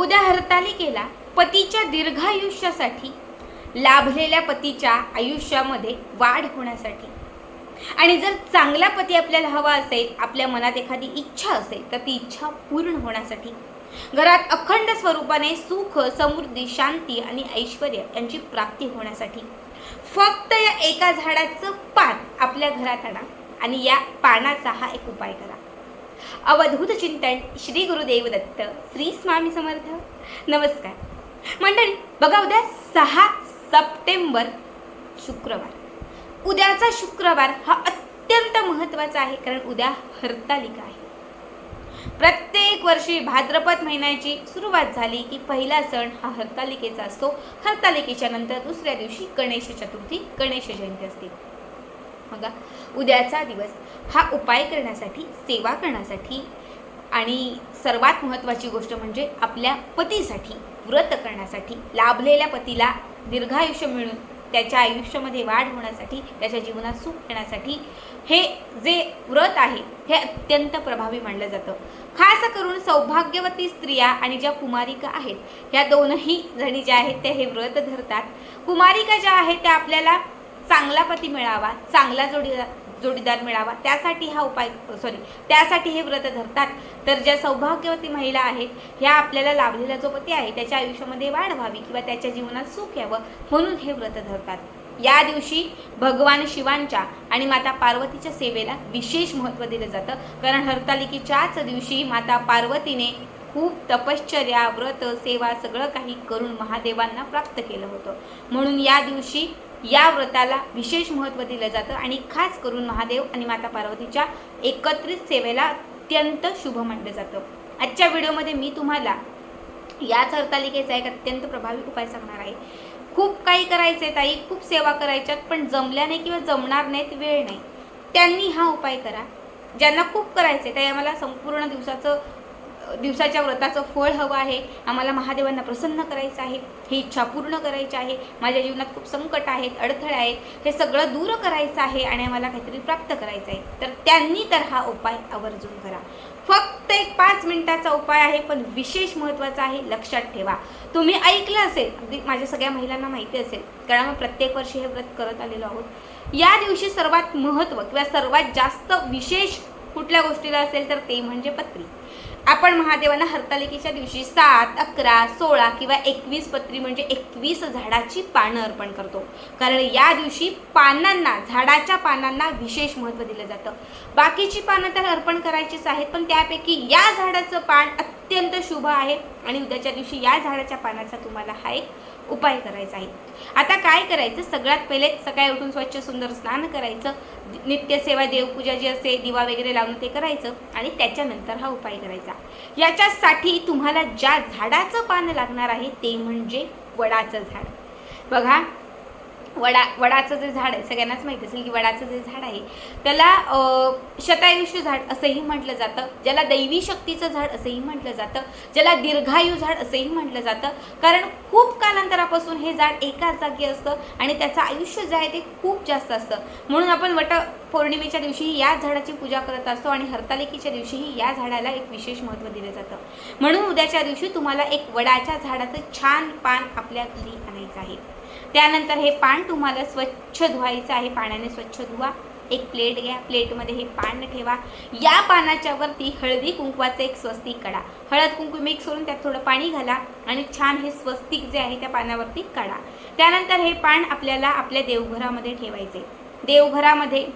उद्या हरतालिकेला पतीच्या दीर्घायुष्यासाठी लाभलेल्या पतीच्या आयुष्यामध्ये वाढ होण्यासाठी. आणि जर चांगला पती आपल्याला हवा असेल आपल्या मनात एखादी इच्छा असेल तर ती इच्छा पूर्ण होण्यासाठी. घरात अखंड स्वरूपाने सुख समृद्धी शांती आणि ऐश्वर यांची प्राप्ती होण्यासाठी. फक्त या एका झाडाचं पान आपल्या घरात आणा आणि या पानाचा हा एक उपाय करा. अवधूत चिंतन श्री गुरुदेव दत्त श्री स्वामी समर्थ. नमस्कार. मंडळी बघा उद्या सहा सप्टेंबर शुक्रवार. उद्याचा शुक्रवार हा अत्यंत महत्त्वाचा आहे कारण उद्या हरतालिका आहे. प्रत्येक वर्षी भाद्रपद महिन्याची सुरुवात झाली की पहिला सण हा हरतालिकेचा असतो. हरतालिकेच्या नंतर दुसऱ्या दिवशी गणेश चतुर्थी गणेश जयंती असते. बघा. उद्याचा दिवस हा उपाय करण्यासाठी सेवा करण्यासाठी आणि सर्वात महत्त्वाची गोष्ट म्हणजे आपल्या पतीसाठी व्रत करण्यासाठी लाभलेल्या पतीला दीर्घायुष्य मिळून त्याच्या आयुष्यामध्ये वाढ होण्यासाठी त्याच्या जीवनात सुख येण्यासाठी हे जे व्रत आहे हे अत्यंत प्रभावी मानलं जातं. खास करून सौभाग्यवती स्त्रिया आणि ज्या कुमारिका आहेत ह्या दोनही जणी ज्या आहेत त्या हे व्रत धरतात. कुमारिका ज्या आहेत त्या आपल्याला चांगला पती मिळावा चांगला जोडीदार जोडीदार मिळावा त्यासाठी हा उपाय सॉरी त्यासाठी हे व्रत धरतात. तर ज्या सौभाग्यवती महिला आहेत ह्या आपल्याला लाभलेला जो पती आहे त्याच्या आयुष्यामध्ये वाढ व्हावी किंवा त्याच्या जीवनात सुख यावं म्हणून हे व्रत धरतात. या दिवशी भगवान शिवांच्या आणि माता पार्वतीच्या सेवेला विशेष महत्त्व दिलं जातं. कारण हरतालिकेच्याच दिवशी माता पार्वतीने खूप तपश्चर्या व्रत सेवा सगळं काही करून महादेवांना प्राप्त केलं होतं. म्हणून या दिवशी या व्रताला विशेष महत्त्व दिलं जातं आणि खास करून महादेव आणि माता पार्वतीच्या एकत्रित सेवेला अत्यंत शुभ मानलं जातं. आजच्या व्हिडिओमध्ये मी तुम्हाला याच हरतालिकेचा एक अत्यंत प्रभावी उपाय सांगणार आहे. खूप काही करायचे ताई खूप सेवा करायच्यात पण जमल्या नाही किंवा जमणार नाहीत वेळ नाही. त्यांनी हा उपाय करा. ज्यांना खूप करायचं आहे त्या आम्हाला संपूर्ण दिवसाचं दिवसाच्या व्रताचं फळ हवं आहे. आम्हाला महादेवांना प्रसन्न करायचं आहे. ही इच्छा पूर्ण करायची आहे. माझ्या जीवनात खूप संकट आहेत अडथळे आहेत. हे सगळं दूर करायचं आहे आणि आम्हाला काहीतरी प्राप्त करायचं आहे तर त्यांनी तर हा उपाय आवर्जून करा. फक्त एक पाच मिनिटाचा उपाय आहे पण विशेष महत्त्वाचा आहे लक्षात ठेवा. तुम्ही ऐकलं असेल अगदी माझ्या सगळ्या महिलांना माहिती असेल कारण आम्ही प्रत्येक वर्षी हे व्रत करत आलेलो आहोत. या दिवशी सर्वात महत्त्व किंवा सर्वात जास्त विशेष कुठल्या गोष्टीला असेल तर ते म्हणजे पत्री. आपण महादेवांना हरतालिकेच्या दिवशी सात अकरा सोळा किंवा एकवीस पत्री म्हणजे एकवीस झाडाची पानं अर्पण करतो. कारण या दिवशी पानांना झाडाच्या पानांना विशेष महत्त्व दिलं जातं. बाकीची पानं तर अर्पण करायचीच आहेत पण त्यापैकी या झाडाचं पान अत्यंत शुभ आहे. आणि उद्याच्या दिवशी या झाडाच्या पानाचा तुम्हाला हा एक उपाय करायचा आहे. आता काय करायचं? सगळ्यात पहिले सकाळी उठून स्वच्छ सुंदर स्नान करायचं. नित्यसेवा देवपूजा जी असते दिवा वगैरे लावून ते करायचं आणि त्याच्यानंतर हा उपाय करायचा. याच्यासाठी तुम्हाला ज्या झाडाचं पान लागणार आहे ते म्हणजे वडाचं झाड. बघा वडा वडाचं जे झाड आहे सगळ्यांनाच माहीत असेल की वडाचं जे झाड आहे त्याला शतायुष्य झाड असंही म्हटलं जातं ज्याला दैवी शक्तीचं झाड असंही म्हटलं जातं ज्याला दीर्घायू झाड असंही म्हटलं जातं. कारण खूप कालांतरापासून हे झाड एकाच जागी असतं आणि त्याचं आयुष्य जे आहे ते खूप जास्त असतं. म्हणून आपण वट पौर्णिमेच्या दिवशीही या झाडाची पूजा करत असतो आणि हरतालिकेच्या दिवशीही या झाडाला एक विशेष महत्त्व दिलं जातं. म्हणून उद्याच्या दिवशी तुम्हाला एक वडाच्या झाडाचं छान पान आपल्या घरी आणायचं आहे. त्यानंतर हे पान तुम्हाला स्वच्छ धुवायचं आहे. पाण्याने स्वच्छ धुवा. एक प्लेट घ्या. प्लेटमध्ये हे पान ठेवा. या पानाच्या वरती हळदी कुंकवाचं एक स्वस्तिक काढा. हळद कुंकू मिक्स करून त्यात थोडं पाणी घाला आणि छान हे स्वस्तिक जे आहे त्या पानावरती काढा. त्यानंतर हे पान आपल्याला आपल्या देवघरामध्ये ठेवायचे. देवघरामध्ये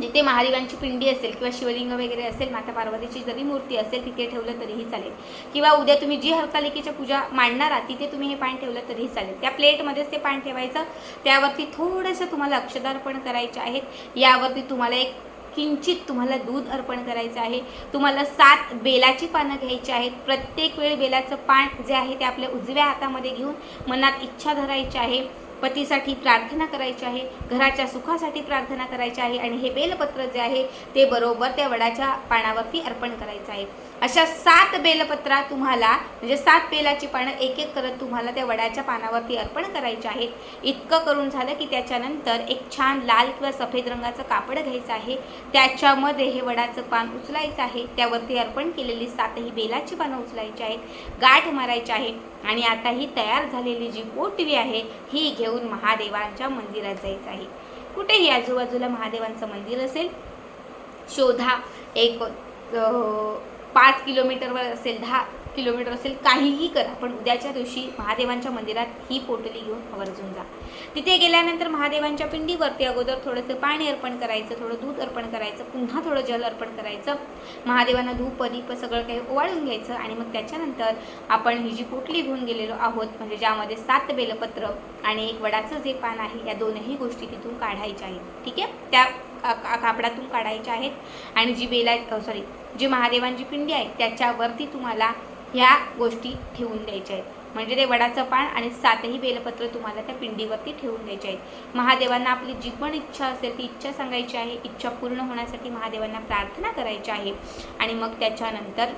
जिथे महादेवांची पिंडी असेल किंवा शिवलिंग वगैरे असेल माता पार्वतीची जरी मूर्ती असेल तिथे ठेवलं तरीही चालेल. किंवा उद्या तुम्ही जी हरतालिकेच्या पूजा मांडणार आहात तिथे तुम्ही हे पान ठेवलं तरीही चालेल. त्या प्लेटमध्येच ते पान ठेवायचं. त्यावरती थोडंसं तुम्हाला अक्षदार्पण करायचे आहेत. यावरती तुम्हाला एक किंचित तुम्हाला दूध अर्पण करायचं आहे. तुम्हाला सात बेलाची पानं घ्यायची आहेत. प्रत्येक वेळी बेलाचं पान जे आहे ते आपल्या उजव्या हातामध्ये घेऊन मनात इच्छा धरायची आहे. पतीसाठी प्रार्थना करायची आहे घराच्या सुखासाठी प्रार्थना करायची आहे आणि हे बेलपत्र जे आहे ते बरोबर त्या वडाच्या पानावरती अर्पण करायचं आहे. अशा सात बेलपत्रा तुम्हाला म्हणजे सात बेलाची पानं एक एक करत तुम्हाला त्या वडाच्या पानावरती अर्पण करायचे आहेत. इतकं करून झालं की त्याच्यानंतर एक छान लाल किंवा सफेद रंगाचं कापड घ्यायचं आहे. त्याच्यामध्ये हे वडाचं पान उचलायचं आहे. त्यावरती अर्पण केलेली सातही बेलाची पानं उचलायची आहेत. गाठ मारायची आहे. आणि आता ही तयार झालेली जी पोटवी आहे ही घेऊन महादेवांच्या मंदिरात जायचं आहे. कुठेही आजूबाजूला महादेवांचं मंदिर असेल शोधा. एक पाच किलोमीटरवर असेल दहा किलोमीटर असेल काहीही करा पण उद्याच्या दिवशी महादेवांच्या मंदिरात ही पोटली घेऊन आवर्जून जा. तिथे गेल्यानंतर महादेवांच्या पिंडीवरती अगोदर थोडंसं पाणी अर्पण करायचं थोडं दूध अर्पण करायचं पुन्हा थोडं जल अर्पण करायचं. महादेवांना धूप दीप सगळं काही ओवाळून घ्यायचं आणि मग त्याच्यानंतर आपण ही जी पोटली घेऊन गेलेलो आहोत म्हणजे ज्यामध्ये सात बेलपत्र आणि एक वडाचं जे पान आहे या दोनही गोष्टी तिथून काढायच्या आहेत. ठीक आहे? त्या कापडातून काढायच्या आहेत. आणि जी बेला सॉरी जी महादेवांची पिंडी आहे त्याच्यावरती तुम्हाला ह्या गोष्टी ठेवून द्यायच्या आहेत. म्हणजे ते वडाचं पान आणि सातही बेलपत्र तुम्हाला त्या पिंडीवरती ठेवून द्यायचे आहेत. महादेवांना आपली जी पण इच्छा असेल ती इच्छा सांगायची आहे. इच्छा पूर्ण होण्यासाठी महादेवांना प्रार्थना करायची आहे. आणि मग त्याच्यानंतर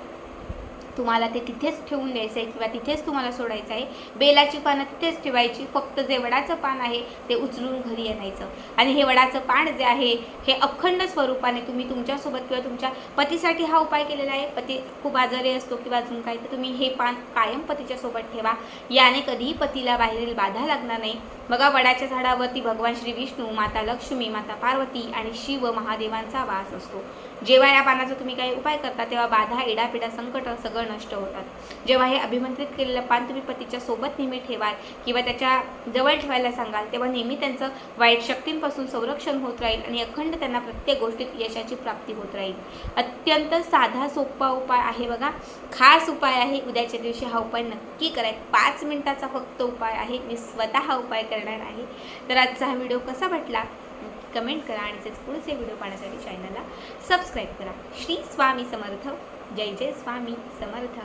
तुम्हाला ते तिथेच ठेवून द्यायचं आहे किंवा तिथेच तुम्हाला सोडायचं आहे बेलाची पानं तिथेच ठेवायची फक्त जे वडाचं पान आहे ते उचलून घरी आणायचं. आणि हे वडाचं पान जे आहे हे अखंड स्वरूपाने तुम्ही तुमच्यासोबत किंवा तुमच्या पतीसाठी हा उपाय केलेला आहे. पती खूप आजारी असतो किंवा अजून काही तर तुम्ही हे पान कायम पतीच्या सोबत ठेवा. याने कधीही पतीला बाहेरील बाधा लागणार नाही. बघा वडाच्या झाडावरती भगवान श्री विष्णू माता लक्ष्मी माता पार्वती आणि शिव महादेवांचा वास असतो. जेव्हा या पानाचा तुम्ही काही उपाय करता तेव्हा बाधा इडापिडा संकट सगळं नष्ट होतात. जेव्हा हे अभिमंत्रित केलेलं पान तुम्ही पतीच्या सोबत नेहमी ठेवाल किंवा त्याच्याजवळ ठेवायला सांगाल तेव्हा नेहमी त्यांचं वाईट शक्तींपासून संरक्षण होत राहील आणि अखंड त्यांना प्रत्येक गोष्टीत यशाची प्राप्ती होत राहील. अत्यंत साधा सोपा उपाय आहे बघा. खास उपाय आहे. उद्याच्या दिवशी हा उपाय नक्की करायचा पाच मिनिटाचा फक्त उपाय आहे. मी स्वतः हा उपाय करणार आहे. तर आजचा हा व्हिडिओ कसा वाटला? कमेंट करा आणि त्याच पुढचे व्हिडिओ पाहण्यासाठी चॅनलला सबस्क्राईब करा. श्री स्वामी समर्थ. जय जय स्वामी समर्थ.